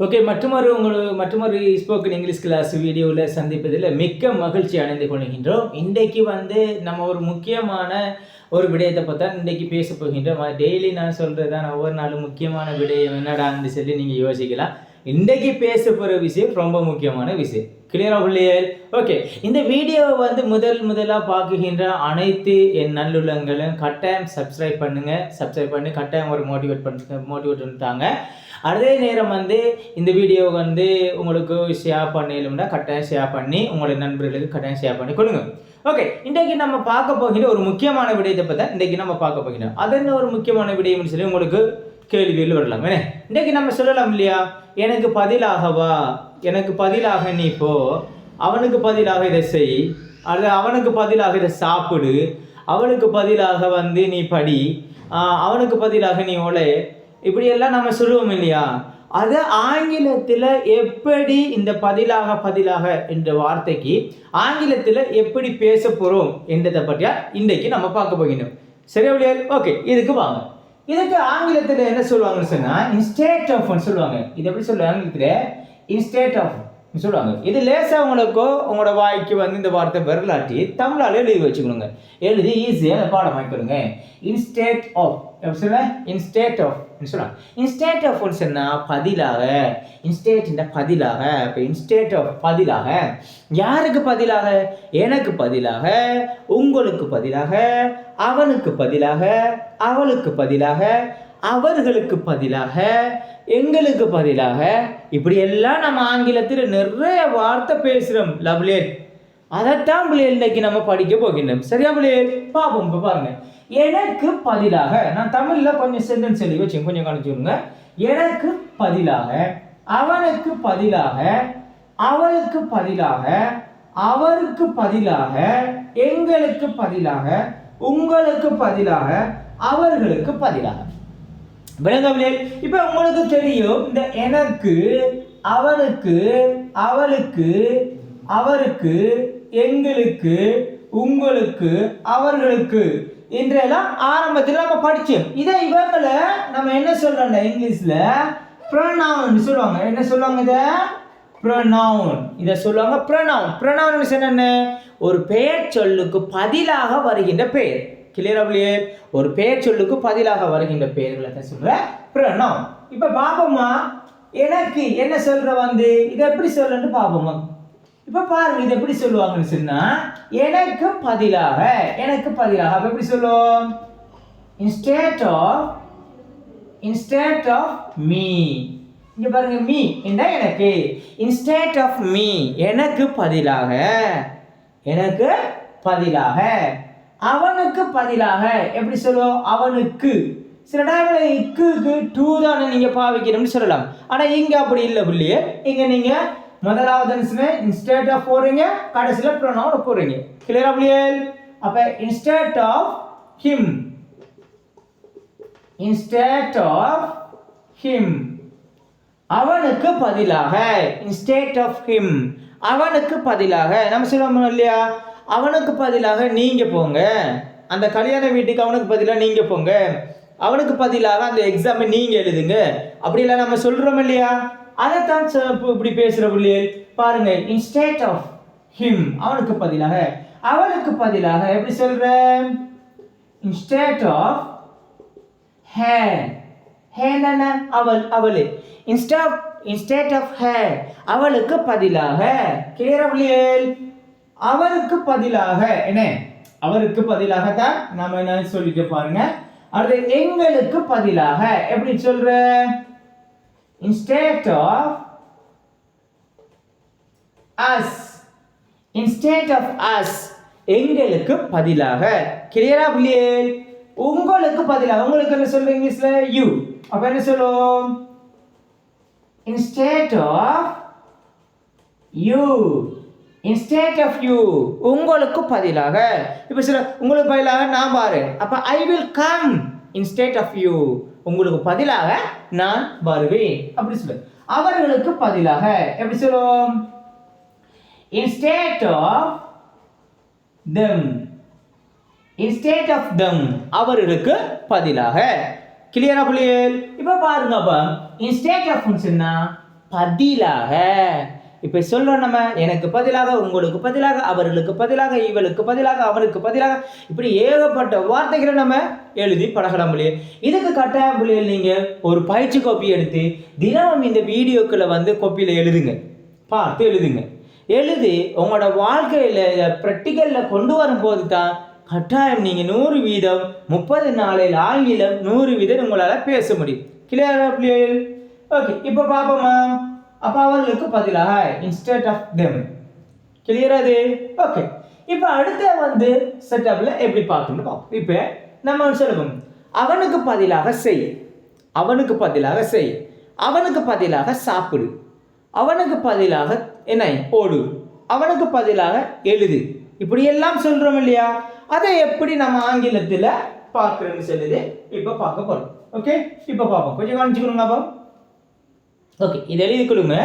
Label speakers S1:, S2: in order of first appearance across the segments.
S1: Okay மற்றொரு உங்கள் மற்றொரு ஸ்போக்கன் இங்கிலீஷ் கிளாஸ் வீடியோவில் சந்திப்பதில் மிக்க மகிழ்ச்சி அடைந்து கொள்கின்றோம். இன்றைக்கு வந்து நம்ம ஒரு முக்கியமான ஒரு விடயத்தை பார்த்தா இன்றைக்கு பேச போகின்றோம். டெய்லி நான் சொல்கிறது தான் ஒவ்வொரு நாளும் முக்கியமான விடயம் என்னடான்னு சொல்லி நீங்கள் யோசிக்கலாம். இன்றைக்கு பேச போகிற விஷயம் ரொம்ப முக்கியமான விஷயம். கிளியராக பிள்ளைகள் ஓகே இந்த வீடியோவை வந்து முதல் முதலாக பார்க்குகின்ற அனைத்து என் நல்லுள்ளங்களும் கட்டாயம் சப்ஸ்கிரைப் பண்ணுங்க. சப்ஸ்கிரைப் பண்ணி கட்டாயம் ஒரு மோட்டிவேட் பண்ண மோட்டிவேட் பண்ணிட்டாங்க. அதே நேரம் வந்து இந்த வீடியோ வந்து உங்களுக்கு ஷேர் பண்ணலும்னா கட்டாயம் ஷேர் பண்ணி உங்களுடைய நண்பர்களுக்கு கட்டாயம் ஷேர் பண்ணி கொடுங்க. ஓகே இன்றைக்கு நம்ம பார்க்க போகிற ஒரு முக்கியமான விடயத்தை பற்றி இன்றைக்கு நம்ம பார்க்க போகிறோம் அது என்ன ஒரு முக்கியமான விடயம்னு சொல்லி உங்களுக்கு கேள்விகள் வரலாம். இன்றைக்கு நம்ம சொல்லலாம் இல்லையா? எனக்கு பதிலாகவா? எனக்கு பதிலாக நீ போ. அவனுக்கு பதிலாக இதை செய். அல்லது அவனுக்கு பதிலாக இதை சாப்பிடு. அவனுக்கு பதிலாக வந்து நீ படி. அவனுக்கு பதிலாக நீ ஒலை இப்படியெல்லாம் நம்ம சொல்லுவோம் இல்லையா? அது ஆங்கிலத்தில் எப்படி இந்த பதிலாக பதிலாக என்ற வார்த்தைக்கு ஆங்கிலத்தில் எப்படி பேச போகிறோம் என்றதை பற்றியா இன்றைக்கு நம்ம பார்க்க போகின்றோம். சரியா இல்லையா? ஓகே இதுக்கு வாங்க. இதுக்கு ஆங்கிலத்தில் என்ன சொல்லுவாங்கன்னு சொன்னால் இன்ஸ்டேட் ஆஃப்னு சொல்லுவாங்க. இது எப்படி சொல்லுவாங்க ஆங்கிலத்தில்? இன்ஸ்டேட் ஆஃப் சொல்லுவாங்க இது லேசாக உங்களுக்கோ உங்களோட வாய்க்கு வந்து இந்த வார்த்தை வரலாற்றி தமிழால் எழுதி வச்சுக்கணுங்க எழுதி ஈஸியாக பாடம் வாங்கிக்கணுங்க இன்ஸ்டேட் ஆஃப் எப்படி சொல்ல இன்ஸ்டேட் ஆஃப் சொல்லுவாங்க இன்ஸ்டேட் ஆஃப் சொன்னால் பதிலாக இன்ஸ்டேட் பதிலாக இப்போ இன்ஸ்டேட் ஆஃப் பதிலாக யாருக்கு பதிலாக? எனக்கு பதிலாக உங்களுக்கு பதிலாக அவனுக்கு பதிலாக அவளுக்கு பதிலாக அவர்களுக்கு பதிலாக எங்களுக்கு பதிலாக இப்படியெல்லாம் நம்ம ஆங்கிலத்தில் நிறைய வார்த்தை பேசுகிறோம் லவ்லேட் அதைத்தான் பிள்ளைகள் இன்னைக்கு நம்ம படிக்க போகின்றோம். சரியா பிள்ளைகள் பார்ப்போம் இப்போ பாருங்க. எனக்கு பதிலாக நான் தமிழில் கொஞ்சம் சென்டென்ஸ் எழுதி வச்சேன் கொஞ்சம் கணிச்சுடுங்க எனக்கு பதிலாக அவனுக்கு பதிலாக அவளுக்கு பதிலாக அவருக்கு பதிலாக எங்களுக்கு பதிலாக உங்களுக்கு பதிலாக அவர்களுக்கு பதிலாக. விளங்கவில்லை. இப்போ உங்களுக்கு தெரியும் இந்த எனக்கு அவனுக்கு அவளுக்கு அவருக்கு எங்களுக்கு உங்களுக்கு அவர்களுக்கு என்றெல்லாம் ஆரம்பத்தில் நம்ம படித்தோம் இதை இவங்களை நம்ம என்ன சொல்றோம்ல இங்கிலீஷில் ப்ரொனவுன் சொல்லுவாங்க. என்ன சொல்லுவாங்க இதை? ப்ரொனவுன் இதை சொல்லுவாங்க ப்ரொனவுன் ப்ரொனவுன் என்ன ஒரு பெயர் சொல்லுக்கு பதிலாக வருகின்ற பெயர். கிளியரபிளியே ஒரு பெயர் சொல்லுக்கு பதிலாக வருகின்ற பெயர்களை தான் சொல்கிறேன் பிரணம் இப்போ பாப்போமா எனக்கு என்ன சொல்ற வந்து? இதை எப்படி சொல்லணும்னு பாப்போமா இப்போ பாருங்க இதை எப்படி சொல்லுவாங்கன்னு சொன்னா எனக்கு பதிலாக எனக்கு பதிலாக அப்ப எப்படி சொல்லுவோம்? Instead of instead of me இங்க பாருங்க மீ என்ன எனக்கு. இன்ஸ்டேட் ஆஃப் மீ எனக்கு பதிலாக எனக்கு பதிலாக. அவனுக்கு பதிலாக எப்படி சொல்லுவோம் அவனுக்கு. சில இடங்களில் இக்குக்கு டூ தானே நீங்கள் பாவிக்கணும்னு சொல்லலாம். ஆனால் இங்கே அப்படி இல்லை புள்ளியே. இங்கே நீங்கள் முதலாவது இன்ஸ்டேட் ஆஃப் போடுறீங்க கடைசியில் ப்ரொனவுன் போகிறீங்க கிளியரா புள்ளியல் அப்போ instead of him instead of him அவனுக்கு பதிலாக இன்ஸ்டேட் ஆஃப் ஹிம் அவனுக்கு பதிலாக நம்ம சொல்லுவோம் இல்லையா? அவனுக்கு பதிலாக நீங்கள் போங்க. அந்த கல்யாண வீட்டுக்கு அவனுக்கு பதிலாக நீங்கள் போங்க. அவனுக்கு பதிலாக அந்த எக்ஸாமை நீங்கள் எழுதுங்க. அப்படிலாம் நம்ம சொல்கிறோம் இல்லையா? அதைத்தான் சொ- இப்படி பேசுகிற பிள்ளைகள் பாருங்க இன்ஸ்டேட் ஆஃப் ஹிம் அவனுக்கு பதிலாக அவளுக்கு பதிலாக எப்படி சொல்ற இன்ஸ்டேட் ஆஃப் ஹே ஹேன அவள் அவளே. இன்ஸ்டாப் இன்ஸ்டேட் ஆஃப் ஹே அவளுக்கு பதிலாக கிளியரபிளியல் அவருக்கு பதிலாக என்ன? அவருக்கு பதிலாக தான் நம்ம என்ன சொல்லிட்டு பாருங்க. அடுத்து எங்களுக்கு பதிலாக எப்படி சொல்ற? Instead of us instead of us எங்களுக்கு பதிலாக. கிளியரா புள்ளியல் உங்களுக்கு பதிலாக உங்களுக்கு என்ன சொல்ற இங்கிலீஷ்ல? யூ அப்ப என்ன சொல்லுவோம்? Instead of you instead of you உங்களுக்கு பதிலாக இப்போ சில உங்களுக்கு பதிலாக நான் பாரு. அப்போ I will come instead of you உங்களுக்கு பதிலாக நான் வருவேன். அப்படி சொல்லு. அவர்களுக்கு பதிலாக எப்படி சொல்லுவோம் instead of them instead of them அவர்களுக்கு பதிலாக. கிளியரா புள்ளியல்? இப்போ பாருங்க அப்ப. இன்ஸ்டேட் ஆஃப் சொன்னா பதிலாக. இப்போ சொல்றோம் நம்ம எனக்கு பதிலாக உங்களுக்கு பதிலாக அவர்களுக்கு பதிலாக இவளுக்கு பதிலாக அவனுக்கு பதிலாக. இப்படி ஏகப்பட்ட வார்த்தைகளை நம்ம எழுதி பழகலாம் புள்ளியல் இதுக்கு கட்டாயம் பிள்ளைகள் நீங்கள் ஒரு பயிற்சி கோப்பி எடுத்து தினமும் இந்த வீடியோக்களை வந்து கோப்பியில் எழுதுங்க. பார்த்து எழுதுங்க. எழுதி உங்களோட வாழ்க்கையில் ப்ராக்டிக்கலில் கொண்டு வரும்போது தான் கட்டாயம் நீங்கள் நூறு வீதம் முப்பது நாளில் ஆங்கிலம் நூறு வீதம் உங்களால் பேச முடியும். கிளியரா பிள்ளைகள் ஓகே இப்போ பார்ப்போமா? அப்போ அவர்களுக்கு பதிலாக இன்ஸ்டேட் ஆஃப் தெம் கிளியர் அது? ஓகே இப்போ அடுத்த வந்து செட்டப்பில் எப்படி பார்க்கணும் பார்ப்போம். இப்போ நம்ம சொல்லுவோம். அவனுக்கு பதிலாக செய். அவனுக்கு பதிலாக செய். அவனுக்கு பதிலாக சாப்பிடு. அவனுக்கு பதிலாக என்ன? ஓடு. அவனுக்கு பதிலாக எழுது. இப்படி எல்லாம் சொல்கிறோம் இல்லையா? அதை எப்படி நம்ம ஆங்கிலத்தில் பார்க்குறேன்னு சொல்லுது. இப்போ பார்க்க போகிறோம் ஓகே இப்போ பார்ப்போம். கொஞ்சம் கவனிச்சுக்கணுங்க அப்போ. ஓகே இது எழுதி கொடுங்க.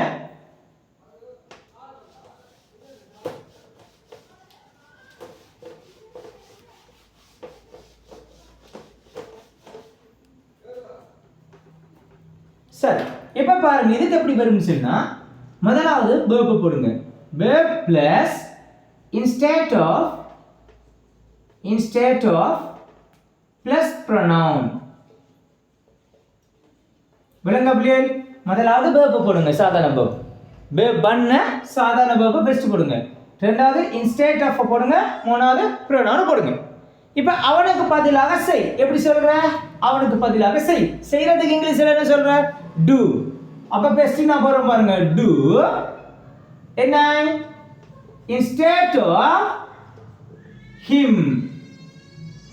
S1: சரி இப்போ பாருங்க இதுக்கு எப்படி வரும்னு சொன்னா முதலாவது வேர்பு போடுங்க. Verb plus instead of instead of plus pronoun விளங்க பிள்ளைகள் முதலாவது பேப்பை போடுங்க சாதாரண பேப் பே பண்ண சாதாரண பேப்பை பெஸ்ட் போடுங்க. ரெண்டாவது இன்ஸ்டேட் ஆஃப் போடுங்க. மூணாவது ப்ரொனவுன் போடுங்க. இப்போ அவனுக்கு பதிலாக செய். எப்படி சொல்ற? அவனுக்கு பதிலாக செய். செய்யறதுக்கு இங்கிலீஷ்ல என்ன சொல்ற? டு அப்ப பெஸ்ட் நான் போறோம் பாருங்க. டு என்ன? இன்ஸ்டேட் ஆஃப் ஹிம்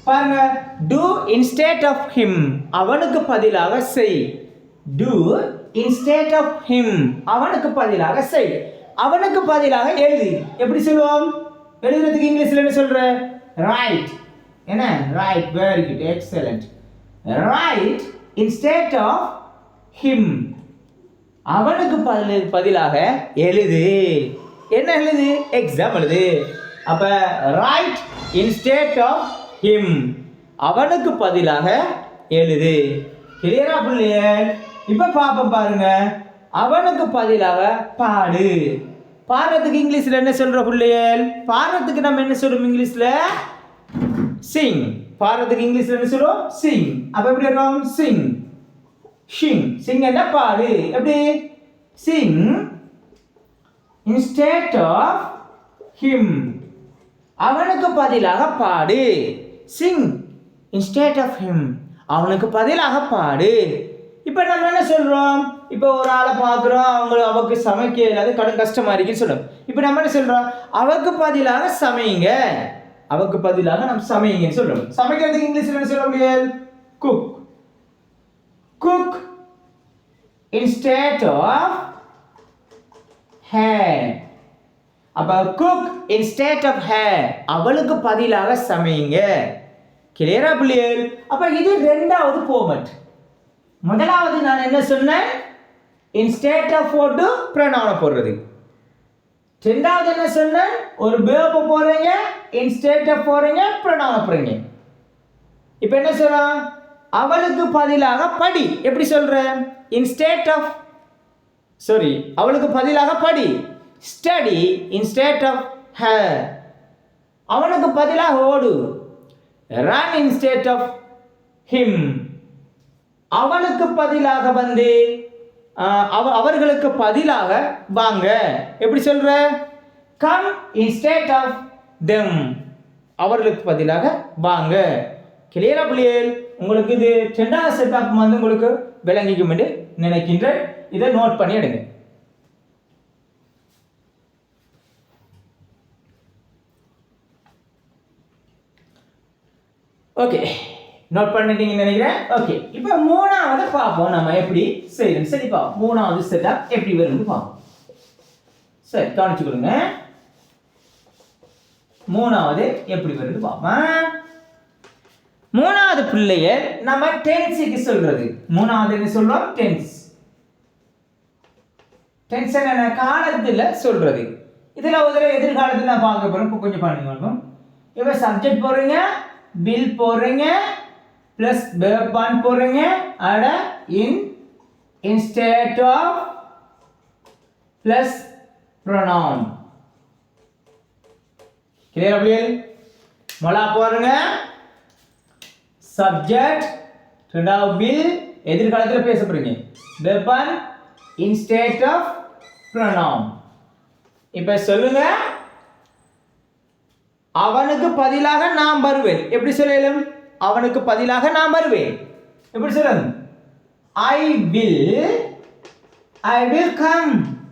S1: பாருங்க. டு இன்ஸ்டேட் ஆஃப் ஹிம் அவனுக்கு பதிலாக செய். டூ இன்ஸ்டேட் ஆஃப் ஹிம் அவனுக்கு பதிலாக செய் அவனுக்கு பதிலாக எழுதி. எப்படி சொல்லுவோம்? எழுதுறதுக்கு இங்கிலீஷ்ல என்ன சொல்ற? ரைட் என்ன? Right very good excellent right instead of him அவனுக்கு பதில் பதிலாக எழுது. என்ன எழுது? எக்ஸாம் எழுது. அப்ப ரைட் இன்ஸ்டேட் ஆஃப் ஹிம் அவனுக்கு பதிலாக எழுது. கிளியரா பிள்ளையர் இப்ப பாப்போம் பாருங்க. அவனுக்கு பதிலாக பாடு. பாடுறதுக்கு இங்கிலீஷ்ல என்ன சொல்ற பிள்ளையல்? பாடுறதுக்கு நம்ம என்ன சொல்றோம் இங்கிலீஷ்ல? சிங் பாடுறதுக்கு இங்கிலீஷ்ல என்ன சொல்றோம்? சிங் அப்ப எப்படி இருக்கும் சிங் ஷிங் சிங் என்ன பாடு. எப்படி? சிங் இன்ஸ்டேட் ஆஃப் ஹிம் அவனுக்கு பதிலாக பாடு. சிங் இன்ஸ்டேட் ஆஃப் ஹிம் அவனுக்கு பதிலாக பாடு. இப்போ நம்ம என்ன சொல்கிறோம் இப்போ ஒரு ஆளை பார்க்குறோம் அவங்க அவக்கு சமைக்க இல்லாத கடும் கஷ்டமாக இருக்குன்னு சொல்கிறோம் இப்போ நம்ம என்ன சொல்கிறோம் அவக்கு பதிலாக சமையுங்க. அவக்கு பதிலாக நம்ம சமையுங்கன்னு சொல்கிறோம் சமைக்கிறதுக்கு இங்கிலீஷில் என்ன சொல்ல முடியாது? Cook cook instead of her அப்போ குக் இன்ஸ்டேட் ஆஃப் ஹேர் அவளுக்கு பதிலாக சமையுங்க. கிளியரா பிள்ளைகள் அப்போ இது ரெண்டாவது போமெண்ட் முதலாவது நான் என்ன சொன்னேன்? இன்ஸ்டேட் ஆஃப் போட்டு ப்ரொனவுனை போடுறது. ரெண்டாவது என்ன சொன்னேன்? ஒரு பேப்பை போடுறீங்க இன்ஸ்டேட் ஆஃப் போடுறீங்க ப்ரொனவுனை போடுறீங்க. இப்போ என்ன சொல்கிறான் அவளுக்கு பதிலாக படி. எப்படி சொல்ற? இன்ஸ்டேட் ஆஃப் சாரி அவளுக்கு பதிலாக படி. ஸ்டடி இன் ஸ்டேட் ஆஃப் ஹ அவனுக்கு பதிலாக ஓடு. ரன் ஸ்டேட் ஆஃப் ஹிம் அவனுக்கு பதிலாக வந்து அவ அவர்களுக்கு பதிலாக வாங்க. எப்படி சொல்ற? கம் இன்ஸ்டேட் ஆஃப் தெம் அவர்களுக்கு பதிலாக வாங்க. கிளியரா பிள்ளைகள் உங்களுக்கு இது ரெண்டாவது செட்டப் வந்து உங்களுக்கு விளங்கிக்கும் என்று நினைக்கின்றேன். இதை நோட் பண்ணி எடுங்க. ஓகே நோட் பண்ணிட்டீங்கன்னு நினைக்கிறேன். ஓகே இப்போ மூணாவது பார்ப்போம். நம்ம எப்படி செய்யணும் சரி பார்ப்போம் மூணாவது செட்டப் எப்படி வரும்னு பார்ப்போம். சரி கவனிச்சு கொடுங்க மூணாவது எப்படி வருது பார்ப்போம். மூணாவது பிள்ளைய நம்ம டென்ஸுக்கு சொல்றது. மூணாவது என்ன சொல்றோம்? டென்ஸ் டென்ஸ் என்ன? காலத்தில் சொல்றது. இதுல ஒரு எதிர்காலத்தில் நான் பார்க்க போறோம் இப்போ கொஞ்சம் பண்ணுங்க இப்போ சப்ஜெக்ட் போடுறீங்க பில் போடுறீங்க ப்ளஸ் பேப்பான் போடுறீங்க. அட in instead of plus pronoun clear அப்படியே மொழா பாருங்க சப்ஜெக்ட் ரெண்டாவது பில் எதிர்காலத்தில் பேச வேப்பான் வெப்பன் இன்ஸ்டேட் ஆஃப் ப்ரொனவுன் இப்போ சொல்லுங்க. அவனுக்கு பதிலாக நான் வருவேன். எப்படி சொல்லலும்? அவனுக்கு பதிலாக நான் வருவேன். எப்படி சொல்லணும் I will I will come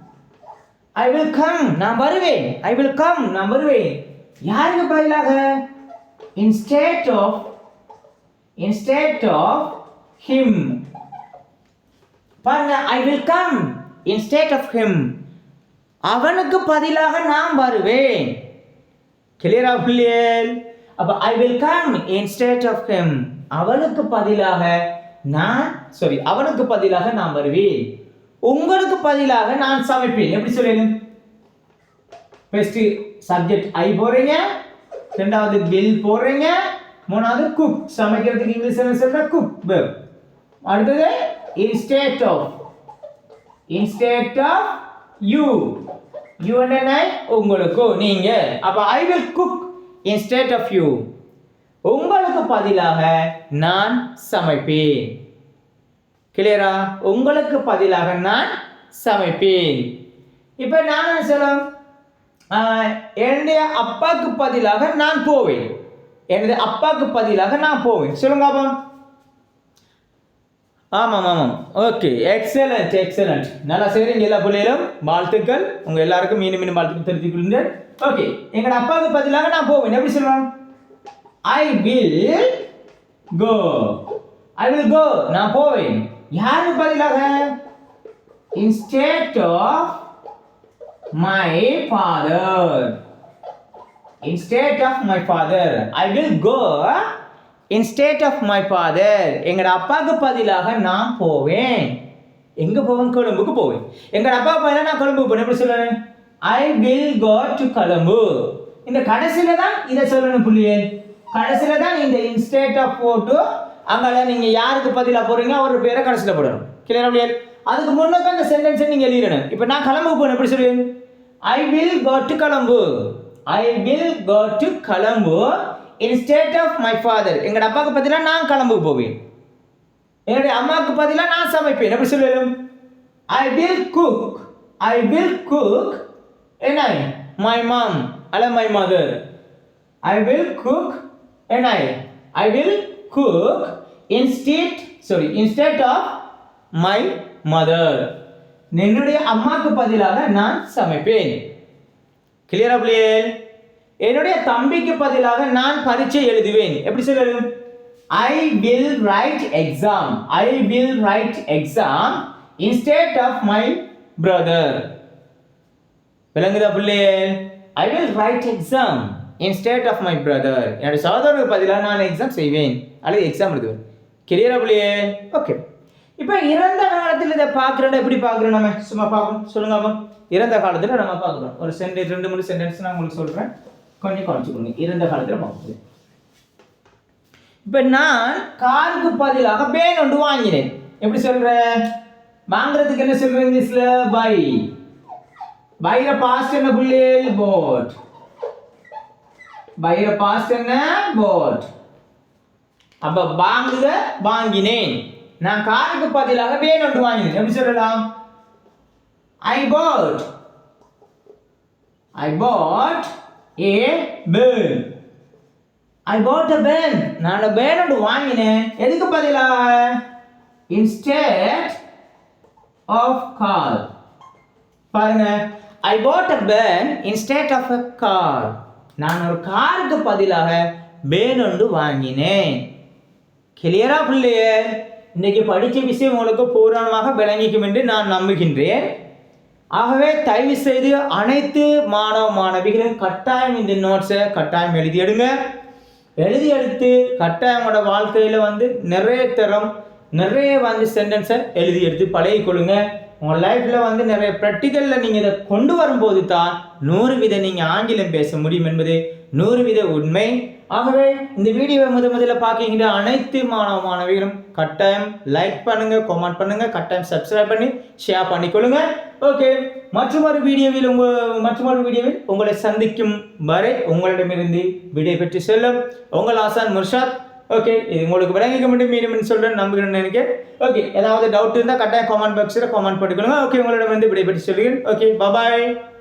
S1: I will come நான் வருவேன். ஐ வில் கம் நான் வருவேன். யாருக்கு பதிலாக? Instead of instead of him பாருங்க I will come instead of him அவனுக்கு பதிலாக நான் வருவேன். கிளியரா பிள்ளையல்? அப்ப I will come instead of him அவனுக்கு பதிலாக நான் சாரி அவனுக்கு பதிலாக நான் வருவேன். உங்களுக்கு பதிலாக நான் சமைப்பேன். எப்படி சொல்லணும் ஃபர்ஸ்ட் சப்ஜெக்ட் ஐ போடுறீங்க ரெண்டாவது வில் போடுறீங்க மூணாவது குக் சமைக்கிறதுக்கு இங்கிலீஷ் என்ன சொல்ற? குக் அடுத்தது instead of instead of you you என்ன உங்களுக்கு நீங்க. அப்ப I will cook instead of you உங்களுக்கு பதிலாக நான் சமைப்பேன். கிளியரா உங்களுக்கு பதிலாக நான் சமைப்பேன். இப்போ நான் என்ன சொல்லலாம் என்னுடைய அப்பாவுக்கு பதிலாக நான் போவேன். எனது அப்பாவுக்கு பதிலாக நான் போவேன். சொல்லுங்க அப்பா. ஆமாம் ஆமாம். ஓகே எக்ஸலண்ட் எக்ஸலண்ட் நல்லா செய்கிறீங்க எல்லா பிள்ளைகளும். வாழ்த்துக்கள். உங்கள் எல்லாருக்கும் மீண்டும் மீண்டும் வாழ்த்துக்கள் தெரிவித்துக் ஓகே எங்களோட அப்பாவுக்கு பதிலாக நான் போவேன். எப்படி சொல்லலாம் ஐ வில் கோ ஐ வில் கோ நான் போவேன். யாருக்கு பதிலாக? Instead of my father instead of my father I will go instead of my father எங்களோட அப்பாவுக்கு பதிலாக நான் போவேன். எங்கே போவேன்? கொழும்புக்கு போவேன். எங்களோட அப்பா பதிலாக நான் கொழும்புக்கு போனேன் எப்படி சொல்லுவேன் I will go to Colombo. இந்த கடைசியில் தான் இதை சொல்லணும் புள்ளியே. கடைசியில் தான் இந்த இன்ஸ்டேட் ஆஃப் போட்டு அங்கே நீங்கள் யாருக்கு பதிலாக போகிறீங்க அவர் பேரை கடைசியில் போடணும். கிளியர் அப்படியே? அதுக்கு முன்னே அந்த சென்டென்ஸை நீங்கள் எழுதிடணும். இப்போ நான் கிளம்புக்கு போகணும் எப்படி சொல்லுவேன் I will go to Colombo. I will go to Colombo. Instead of my father எங்களோட அப்பாவுக்கு பதிலாக நான் கிளம்புக்கு போவேன். என்னுடைய அம்மாவுக்கு பதிலாக நான் சமைப்பேன். எப்படி சொல்லுவேன் I will cook I will cook என்ன மை மாம் அல்ல my mother I will cook என்ன I will cook instead sorry instead of my mother என்னுடைய அம்மாவுக்கு பதிலாக நான் சமைப்பேன். கிளியரா பிள்ளைகள் என்னுடைய தம்பிக்கு பதிலாக நான் பரீட்சை எழுதுவேன். எப்படி சொல்லணும் I will write exam I will write exam instead of my brother விளங்குதா பிள்ளைகள் I will write exam instead of my brother என்னுடைய சகோதரனுக்கு பதிலாக நான் எக்ஸாம் செய்வேன். அல்லது எக்ஸாம் எழுதுவேன். கிளியரா பிள்ளையே ஓகே இப்போ இறந்த காலத்தில் இதை பார்க்குறோம் எப்படி பார்க்குறோம் நம்ம? சும்மா பார்க்கணும் சொல்லுங்க அப்போ இறந்த காலத்தில் நம்ம பார்க்குறோம். ஒரு சென்டென்ஸ் ரெண்டு மூணு சென்டென்ஸ் நான் உங்களுக்கு சொல்கிறேன் கொஞ்சம் குறைச்சிக்கொள்ளுங்க இறந்த காலத்தில் பார்க்குறது இப்போ நான் காருக்கு பதிலாக பேன் ஒன்று வாங்கினேன். எப்படி சொல்கிறேன் வாங்குறதுக்கு என்ன சொல்கிறேன் இங்கிலீஷில்? பை. பைர பாஸ்ட் என்ன புள்ளியல் போட் பைர பாஸ்ட் என்ன? போட் அப்ப வாங்குக வாங்கினேன். நான் காருக்கு பதிலாக பேன் ஒன்று வாங்கினேன். எப்படி சொல்லலாம்? I bought I bought a pan. I bought a pan நான் பேன் ஒன்று வாங்கினேன். எதுக்கு பதிலாக இன்ஸ்டேட் ஆஃப் கார் பாருங்க. I bought a pan instead of a car நான் ஒரு காருக்கு பதிலாக பேன் ஒன்று வாங்கினேன். கிளியரா பிள்ளையே? இன்னைக்கு படித்த விஷயம் உங்களுக்கு பூரணமாக விளங்கிக்கும் என்று நான் நம்புகின்றேன். ஆகவே தயவு செய்து அனைத்து மாணவ மாணவிகளும் கட்டாயம் இந்த நோட்ஸை கட்டாயம் எழுதி எடுங்க. எழுதி எடுத்து கட்டாயமோட வாழ்க்கையில் வந்து நிறைய தரம் நிறைய வந்து சென்டென்ஸை எழுதி எடுத்து பழகிக்கொள்ளுங்க. உங்கள் லைஃப்பில் வந்து நிறைய ப்ராக்டிக்கலில் நீங்கள் இதை கொண்டு வரும்போது தான் நூறு வித நீங்கள் ஆங்கிலம் பேச முடியும் என்பது நூறு வித உண்மை. ஆகவே இந்த வீடியோவை முத முதல்ல பார்க்கின்ற அனைத்து மாணவ மாணவிகளும் கட்டாயம் லைக் பண்ணுங்கள் கமெண்ட் பண்ணுங்கள் கட்டாயம் சப்ஸ்கிரைப் பண்ணி ஷேர் பண்ணிக்கொள்ளுங்க. ஓகே மற்றொரு வீடியோவில் உங்கள் மற்றொரு வீடியோவில் உங்களை சந்திக்கும் வரை உங்களிடமிருந்து விடை பெற்று செல்லும் உங்கள் ஆசான் முர்ஷாத். ஓகே இது உங்களுக்கு விளங்கிக்க முடியும் மீண்டும் சொல்கிறேன் நம்புகிறேன் நினைக்கிறேன். ஓகே ஏதாவது டவுட் இருந்தால் கட்டாயம் கமெண்ட் பாக்ஸில் கமெண்ட் போட்டுக்கணும் ஓகே உங்களிடம் வந்து விடைபெற்று சொல்லுங்கள் ஓகே பபாய்